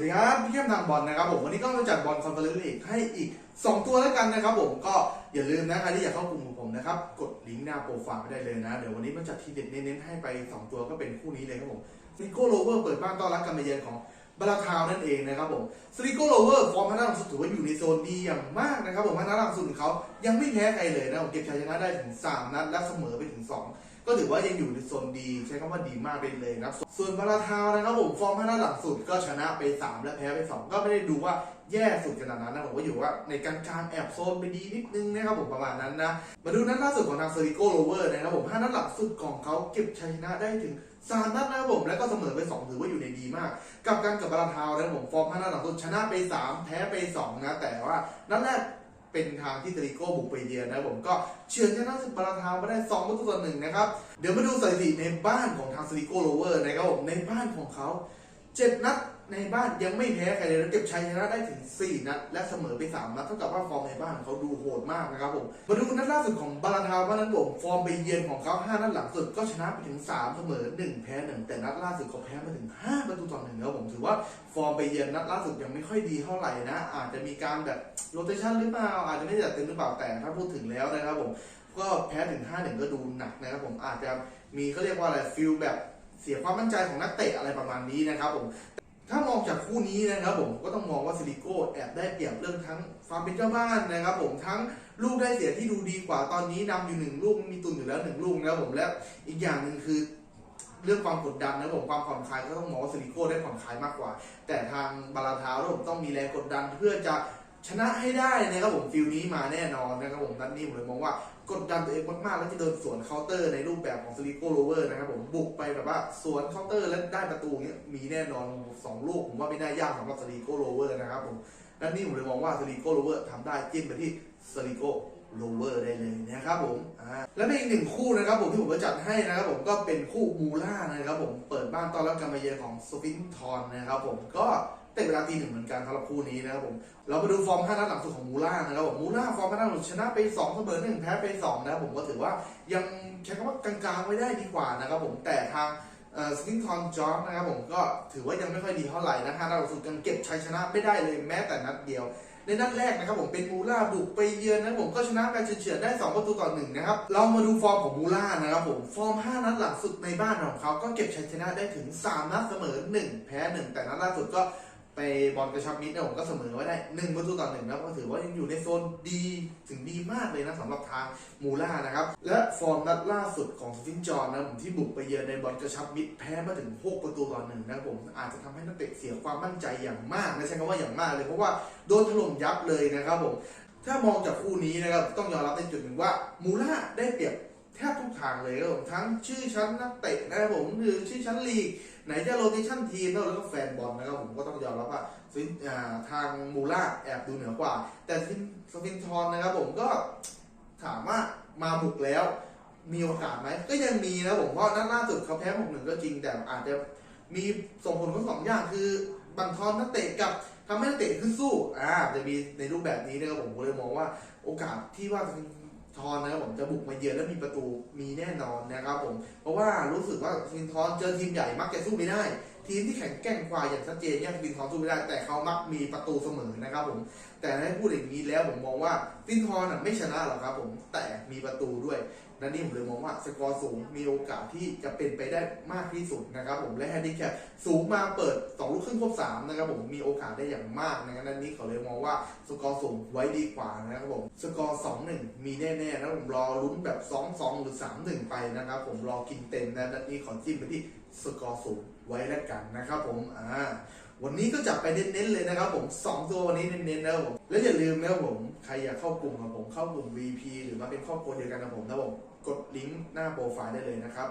วัสดีครับพี่เข้มทางบอลนะครับผมวันนี้ก็มาจัดบอลคอนเฟอเรนซ์ลีกให้อีก 2 ตัวแล้วกันนะครับผมก็อย่าลืมนะใครที่อยากเข้ากลุ่มของผมนะครับกดลิงก์หน้าโปรไฟล์ไปได้เลยนะ เดี๋ยววันนี้มาจัดทีเด็ดเน้นๆให้ไป 2 ตัวก็เป็นคู่นี้เลยครับผมซิโก้โรเวอร์เปิดบ้านต้อนรับการมาเยือนของบาราทาวนั่นเองนะครับผมสติโก้โรเวอร์ฟอร์มพัฒนาหลังสุดถือว่าอยู่ในโซนดีอย่างมากนะครับผมพัฒนาหลังสุดของเขายังไม่แพ้ใครเลยนะผมเก็บชัยชนะได้ถึง 3 นัดและเสมอไปถึง 2 ก็ถือว่ายังอยู่ในโซนดี ใช้คำว่าดีมากไปเลยนะครับ ส่วนบาราทาวนะครับผมฟอร์มพัฒนาหลังสุดก็ชนะไป 3 และแพ้ไป 2 ก็ไม่ได้ดูว่าแย่สุดขนาดนั้นนะผมก็อยู่ว่าในกลางๆแอบโซนไปดีนิดนึงนะครับผมประมาณนั้นนะ มาดูนัดล่าสุดของทางเซริโกโรเวอร์นะครับผม5นัดหลังสุดของเขาเก็บชัยชนะได้ถึง3นัดนะครับผมแล้วก็เสมอไป2ถือว่าอยู่ในดีมาก กับการกับบาราทาวนะครับผมฟอร์ม5นัดหลังสุดชนะไป 3 แพ้ไป2นะแต่ว่านัดแรก เป็นทางที่เซริโก้บุกไปเยือนนะครับผมก็เฉือนชนะสุปราทาวมาได้2ประตูต่อหนึ่งนะครับ เดี๋ยวมาดูสถิติในบ้านของทางเซริโก้โรเวอร์นะครับผมในบ้านของเขา เจ็ดนัดในบ้านยังไม่แพ้ใครเลยนะเก็บชัยชนะได้ถึง 4 นัดและเสมอไป 3 นัดเท่ากับว่าฟอร์มในบ้านเขาดูโหดมากนะครับผมมาดูนัดล่าสุดของบาลาทาวบ้านนั้นผมฟอร์มไปเยือนของเขา5นัดหลังสุดก็ชนะไปถึง 3 เสมอ 1 แพ้ 1 แต่นัดล่าสุดเขาแพ้มาถึง 5 ประตูต่อหนึ่งแล้วผมถือว่าฟอร์มไปเยือนนัดล่าสุดยังไม่ค่อยดีเท่าไหร่นะ อาจจะมีการแบบโรเตชันหรือเปล่าอาจจะไม่จัดเต็มหรือเปล่าแต่ถ้าพูดถึงแล้วนะครับผมก็แพ้ถึง5-1ก็ดูหนักนะครับผมอาจจะมีเขาเรียกว่าอะไรฟิลแบบ เสียความมั่นใจของนักเตะอะไรประมาณนี้นะครับผมถ้ามองจากคู่นี้นะครับผมก็ต้องมองว่าซิลิโก้แอบได้เปรียบเรื่องทั้งความเป็นเจ้าบ้านนะครับผมทั้งลูกได้เสียที่ดูดีกว่าตอนนี้นำอยู่หนึ่งลูกมีตุนอยู่แล้วหนึ่งลูกนะครับผมและอีกอย่างหนึ่งคือเรื่องความกดดันนะครับผมความผ่อนคลายก็ต้องมองว่าซิลิโก้ได้ผ่อนคลายมากกว่า แต่ทางบาลาทาวน์ผมต้องมีแรงกดดันเพื่อจะ ชนะให้ได้นะครับผมฟิลนี้มาแน่นอนนะครับผมนัดนี้ผมเลยมองว่ากดดันตัวเองมากๆแล้วจะโดนสวนเคาน์เตอร์ในรูปแบบของซิลิโก้โรเวอร์นะครับผมบุกไปแบบว่าสวนเคาน์เตอร์แล้วได้ประตูเนี้ยมีแน่นอนสองลูกผมว่าไม่น่ายากสำหรับซิลิโก้โรเวอร์นะครับผมนัดนี้ผมเลยมองว่าซิลิโก้โรเวอร์ทำได้จิ้มไปที่ซิลิโก้ โรเวอร์ได้เลยนะครับผมอ่าและในอีกหนึ่งคู่นะครับผมที่ผมจะจัดให้นะครับผมก็เป็นคู่มูล่านะครับผมเปิดบ้านต้อนรับการมาเยือนของสฟินทอนนะครับผมก็เตะเวลาตีหนึ่งเหมือนกันสำหรับคู่นี้นะครับผมเรามาดูฟอร์ม5นัดหลังสุดของมูล่านะครับผมมูล่าฟอร์ม5นัดหลังสุดชนะไป2เสมอ1แพ้ไป2นะครับผมก็ถือว่ายังใช้คำว่ากลางๆไว้ได้ดีกว่านะครับผมแต่ทางสปิงทอนจอร์นะครับผมก็ถือว่ายังไม่ค่อยดีเท่าไหร่นะฮะนัดหลังสุดยังเก็บชัยชนะไม่ได้เลยแม้แต่นัดเดียว ในนัดแรกนะครับผมเป็นมูล่าบุกไปเยือนนะผมก็ชนะไปเฉือนๆได้ 2 ประตูต่อหนึ่งนะครับ เรามาดูฟอร์มของมูล่านะครับผม ฟอร์ม 5 นัดหลังสุดในบ้านของเขาก็เก็บชัยชนะได้ถึง 3 นัดเสมอ 1 แพ้ 1 แต่นัดล่าสุดก็ ไปบอลกระชับมิตรนะผมก็เสมอไว้ได้1ประตูต่อหนึ่งแล้วก็ถือว่ายังอยู่ในโซนดีถึงดีมากเลยนะสำหรับทางมูล่านะครับ และฟอร์มนัดล่าสุดของสฟินจอร์นะผมที่บุกไปเยือนในบอลกระชับมิตรแพ้มาถึง6ประตูต่อหนึ่งนะผมอาจจะทำให้นักเตะเสียความมั่นใจอย่างมากนะใช้คำว่าอย่างมากเลยเพราะว่าโดนถล่มยับเลยนะครับผมถ้ามองจากคู่นี้นะครับต้องยอมรับในจุดหนึ่งว่ามูล่าได้เปรียบ ทบทุกทางเลยครับผมทั้งชื่อชั้นนักเตะนะครับผมหรือชื่อชั้นลีกไหนจะโรเตชั่นทีมแล้วก็แฟนบอลนะครับผมก็ต้องยอมรับว่าซินอ่าทางมูล่าแอบดูเหนือกว่า แต่ซินสฟินทอนนะครับผมก็ถามว่ามาบุกแล้วมีโอกาสไหมก็ยังมีนะผมเพราะนัดล่าสุดเขาแพ้หกหนึ่งก็จริงแต่อาจจะมีส่งผลทั้งสองอย่างคือบังทอนนักเตะกับทำให้นักเตะขึ้นสู้อ่าจะมีในรูปแบบนี้นะครับผมก็เลยมองว่าโอกาสที่ว่า ทอนนะครับผมจะบุกมาเยือนแล้วมีประตูมีแน่นอนนะครับผมเพราะว่ารู้สึกว่าฟินทอนเจอทีมใหญ่มักจะสู้ไม่ได้ ทีมที่แข็งแกร่งกว่าอย่างชัดเจนเนี่ยฟินทอนสู้ไม่ได้แต่เขามักมีประตูเสมอนะครับผม แต่ให้พูดอย่างนี้แล้วผมมองว่าฟินทอนไม่ชนะหรอกครับผมแต่มีประตูด้วยนั่นนี่ผมเลยมองว่าสกอร์สูงมีโอกาสที่จะเป็นไปได้มากที่สุดนะครับผมและแฮนดิแคปสูงมาเปิด2ลูกครึ่งครบ3นะครับผมมีโอกาสได้อย่างมากนะครับนั่นนี่เขาเลยมองว่าสกอร์สูงไว้ดีกว่านะครับผมสกอร์2-1 มีแน่ๆนะผมรอลุ้นแบบ 2-2 หรือ 3-1 ไปนะครับผมรอกินเต็มนะนั่นนี่ขอจิ้มไปที่ สกอร์สูงไว้แล้วกันนะครับผมอ่าวันนี้ก็จับไปเน้นๆเลยนะครับผม 2 ตัววันนี้เน้นๆนะครับผม แล้วอย่าลืมนะครับผม ใครอยากเข้ากลุ่มกับผมเข้ากลุ่ม VP หรือมาเป็นครอบครัวเดียวกันกับผมนะผม กดลิงก์หน้าโปรไฟล์ได้เลยนะครับ